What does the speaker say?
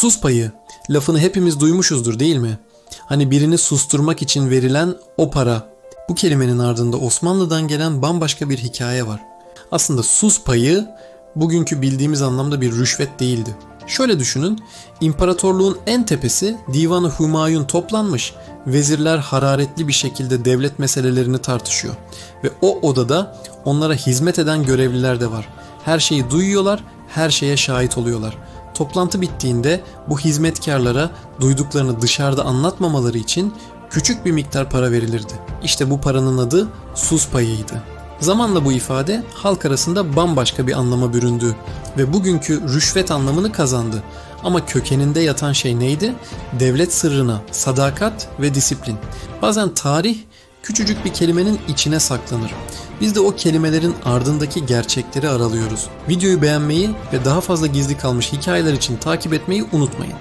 Sus payı. Lafını hepimiz duymuşuzdur değil mi? Hani birini susturmak için verilen o para. Bu kelimenin ardında Osmanlı'dan gelen bambaşka bir hikaye var. Aslında sus payı bugünkü bildiğimiz anlamda bir rüşvet değildi. Şöyle düşünün, imparatorluğun en tepesi Divan-ı Hümayun toplanmış, vezirler hararetli bir şekilde devlet meselelerini tartışıyor. Ve o odada onlara hizmet eden görevliler de var. Her şeyi duyuyorlar, her şeye şahit oluyorlar. Toplantı bittiğinde bu hizmetkarlara duyduklarını dışarıda anlatmamaları için küçük bir miktar para verilirdi. İşte bu paranın adı sus payıydı. Zamanla bu ifade halk arasında bambaşka bir anlama büründü ve bugünkü rüşvet anlamını kazandı. Ama kökeninde yatan şey neydi? Devlet sırrına sadakat ve disiplin. Bazen tarih küçücük bir kelimenin içine saklanır. Biz de o kelimelerin ardındaki gerçekleri aralıyoruz. Videoyu beğenmeyi ve daha fazla gizli kalmış hikayeler için takip etmeyi unutmayın.